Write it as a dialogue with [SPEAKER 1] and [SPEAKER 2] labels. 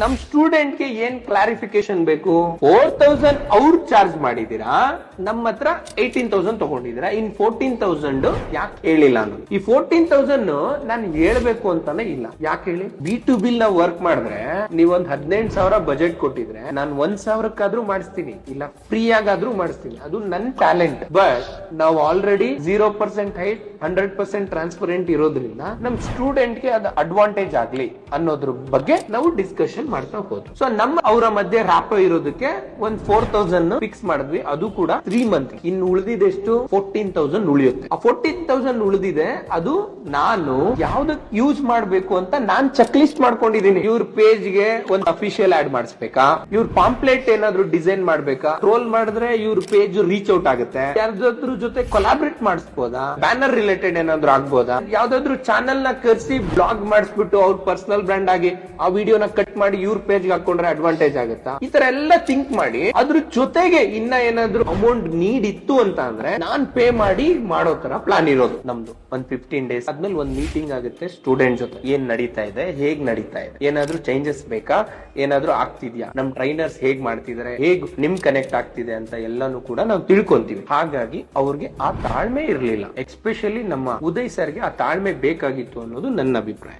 [SPEAKER 1] ನಮ್ ಸ್ಟೂಡೆಂಟ್ಗೆ ಏನ್ ಕ್ಲಾರಿಫಿಕೇಶನ್ ಬೇಕು? ಫೋರ್ ತೌಸಂಡ್ ಅವ್ರು ಚಾರ್ಜ್ ಮಾಡಿದೀರಾ ನಮ್ಮ ಹತ್ರ ಏಯ್ಟೀನ್ ತೌಸಂಡ್ ತಗೊಂಡಿದ್ದೀರಾ? ಇನ್ ಫೋರ್ಟೀನ್ ತೌಸಂಡ್ ಯಾಕೆ ಹೇಳಿಲ್ಲ ಈ ಫೋರ್ಟೀನ್ ತೌಸಂಡ್ ನಾನು ಹೇಳ್ಬೇಕು ಅಂತಾನೆ ಇಲ್ಲ. ಯಾಕೆ ಹೇಳಿ? ಬಿ ಟು ಬಿಲ್ ನಾವು ವರ್ಕ್ ಮಾಡಿದ್ರೆ ನೀವೊಂದ್ ಹದಿನೆಂಟು ಸಾವಿರ ಬಜೆಟ್ ಕೊಟ್ಟಿದ್ರೆ ನಾನು ಒಂದ್ ಸಾವಿರಕ್ಕಾದ್ರೂ ಮಾಡಿಸ್ತೀನಿ. ಇಲ್ಲ ಫ್ರೀ ಆಗಾದ್ರೂ ಮಾಡಿಸ್ತೀನಿ. ಅದು ನನ್ ಟ್ಯಾಲೆಂಟ್ ಬಟ್ ನಾವು already zero percent height hundred percent transparent ಇರೋದ್ರಿಂದ ನಮ್ ಸ್ಟೂಡೆಂಟ್ಗೆ ಅದು ಅಡ್ವಾಂಟೇಜ್ ಆಗ್ಲಿ ಅನ್ನೋದ್ರ ಬಗ್ಗೆ ನಾವು ಡಿಸ್ಕಷನ್ ಮಾಡ್ತಾ ಹೋದ್ವಿ ಸೊ ನಮ್ಮ ಅವರ ಮಧ್ಯೆ ರ್ಯಾಪ್ ಇರೋದಕ್ಕೆ ಒಂದ್ ಫೋರ್ ತೌಸಂಡ್ ಫಿಕ್ಸ್ ಮಾಡಿದ್ವಿ. ಅದು ಕೂಡ ತ್ರೀ ಮಂತ್ ಇನ್ನು ಉಳಿದಿದೆಷ್ಟು ಫೋರ್ಟೀನ್ ತೌಸಂಡ್ ಉಳಿಯುತ್ತೆ. ಆ ಫೋರ್ಟೀನ್ ತೌಸಂಡ್ ಉಳಿದಿದೆ. ಅದು ನಾನು ಯಾವ್ದಕ್ ಯೂಸ್ ಮಾಡ್ಬೇಕು ಅಂತ ನಾನ್ ಚೆಕ್ ಲಿಸ್ಟ್ ಮಾಡ್ಕೊಂಡಿದೀನಿ ಇವ್ರ ಪೇಜ್ಗೆ ಒಂದು ಅಫಿಷಿಯಲ್ ಆಡ್ ಮಾಡಿಸ್ಬೇಕಾ? ಇವ್ರ ಪಾಂಪ್ಲೆಟ್ ಏನಾದ್ರು ಡಿಸೈನ್ ಮಾಡ್ಬೇಕಾ? ಟ್ರೋಲ್ ಮಾಡಿದ್ರೆ ಇವ್ರ ಪೇಜ್ ರೀಚ್ ಔಟ್ ಆಗುತ್ತೆ. ಯಾರ್ದಾದ್ರ ಜೊತೆ ಕೊಲಾಬ್ರೇಟ್ ಮಾಡಿಸ್ಬೋದಾ? ಬ್ಯಾನರ್ ರಿಲೇಟೆಡ್ ಏನಾದ್ರು ಆಗ್ಬೋದಾ? ಯಾವ್ದಾದ್ರು ಚಾನೆಲ್ನ ಕರ್ಸಿ ಬ್ಲಾಗ್ ಮಾಡಿಸ್ಬಿಟ್ಟು ಅವ್ರ ಪರ್ಸನಲ್ ಬ್ರ್ಯಾಂಡ್ ಆಗಿ ಆ ವಿಡಿಯೋನ ಕಟ್ ಮಾಡಿ ಇವ್ರ ಪೇಜ್ ಹಾಕೊಂಡ್ರೆ ಅಡ್ವಾಂಟೇಜ್ ಆಗುತ್ತಾ? ಈ ತರ ಎಲ್ಲ ಥಿಂಕ್ ಮಾಡಿ, ಅದ್ರ ಜೊತೆಗೆ ಇನ್ನ ಏನಾದ್ರು ಅಮೌಂಟ್ ನೀಡ್ ಇತ್ತು ಅಂತ ಅಂದ್ರೆ ನಾನ್ ಪೇ ಮಾಡಿ ಮಾಡೋ ತರ ಪ್ಲಾನ್ ಇರೋದು. ನಮ್ದು ಒಂದ್ ಫಿಫ್ಟೀನ್ ಡೇಸ್ ಆದ್ಮೇಲೆ ಒಂದ್ ಮೀಟಿಂಗ್ ಆಗುತ್ತೆ ಸ್ಟೂಡೆಂಟ್ ಜೊತೆ. ಏನ್ ನಡೀತಾ ಇದೆ? ಹೇಗ್ ನಡೀತಾ ಇದೆ? ಏನಾದ್ರೂ ಚೇಂಜಸ್ ಬೇಕಾ? ಏನಾದ್ರೂ ಆಗ್ತಿದ್ಯಾ? ನಮ್ ಟ್ರೈನರ್ಸ್ ಹೇಗ್ ಮಾಡ್ತಿದಾರೆ? ಹೇಗ್ ನಿಮ್ ಕನೆಕ್ಟ್ ಆಗ್ತಿದೆ ಅಂತ ಎಲ್ಲಾನು ಕೂಡ ನಾವು ತಿಳ್ಕೊಂತೀವಿ. ಹಾಗಾಗಿ ಅವ್ರಿಗೆ ಆ ತಾಳ್ಮೆ ಇರ್ಲಿಲ್ಲ. ಎಸ್ಪೆಷಲಿ ನಮ್ಮ ಉದಯ್ ಸರ್ಗೆ ಆ ತಾಳ್ಮೆ ಬೇಕಾಗಿತ್ತು ಅನ್ನೋದು ನನ್ನ ಅಭಿಪ್ರಾಯ.